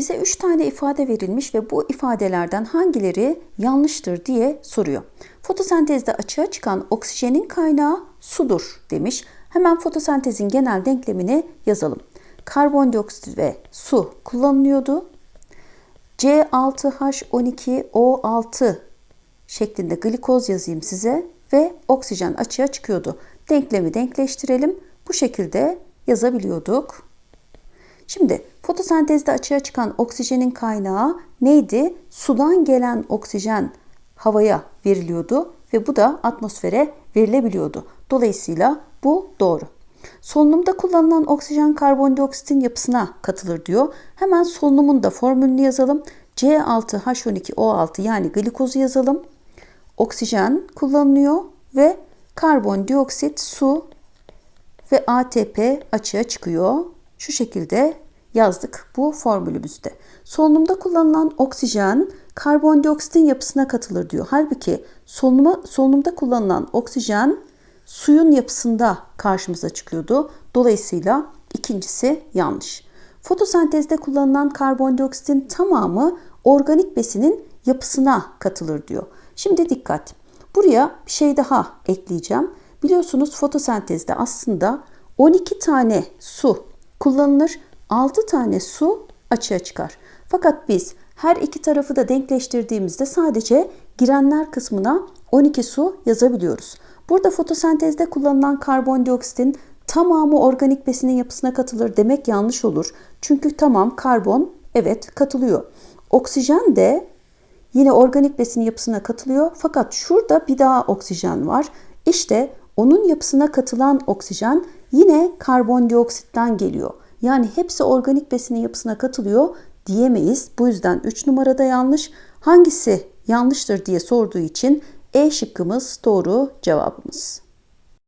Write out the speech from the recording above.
Bize 3 tane ifade verilmiş ve bu ifadelerden hangileri yanlıştır diye soruyor. Fotosentezde açığa çıkan oksijenin kaynağı sudur demiş. Hemen fotosentezin genel denklemini yazalım. Karbondioksit ve su kullanılıyordu. C6H12O6 şeklinde glikoz yazayım size ve oksijen açığa çıkıyordu. Denklemi denkleştirelim. Bu şekilde yazabiliyorduk. Şimdi fotosentezde açığa çıkan oksijenin kaynağı neydi? Sudan gelen oksijen havaya veriliyordu ve bu da atmosfere verilebiliyordu. Dolayısıyla bu doğru. Solunumda kullanılan oksijen karbondioksitin yapısına katılır diyor. Hemen solunumun da formülünü yazalım. C6H12O6 yani glikozu yazalım. Oksijen kullanılıyor ve karbondioksit, su ve ATP açığa çıkıyor. Şu şekilde yazdık bu formülümüzde. Solunumda kullanılan oksijen karbondioksitin yapısına katılır diyor. Halbuki solunuma, solunumda kullanılan oksijen suyun yapısında karşımıza çıkıyordu. Dolayısıyla ikincisi yanlış. Fotosentezde kullanılan karbondioksitin tamamı organik besinin yapısına katılır diyor. Şimdi dikkat. Buraya bir şey daha ekleyeceğim. Biliyorsunuz fotosentezde aslında 12 tane su kullanılır, 6 tane su açığa çıkar. Fakat biz her iki tarafı da denkleştirdiğimizde sadece girenler kısmına 12 su yazabiliyoruz. Burada fotosentezde kullanılan karbondioksitin tamamı organik besinin yapısına katılır demek yanlış olur. Çünkü tamam karbon evet katılıyor. Oksijen de yine organik besin yapısına katılıyor. Fakat şurada bir daha oksijen var. İşte onun yapısına katılan oksijen yine karbondioksitten geliyor. Yani hepsi organik besinin yapısına katılıyor diyemeyiz. Bu yüzden 3 numarada yanlış. Hangisi yanlıştır diye sorduğu için E şıkkımız doğru cevabımız.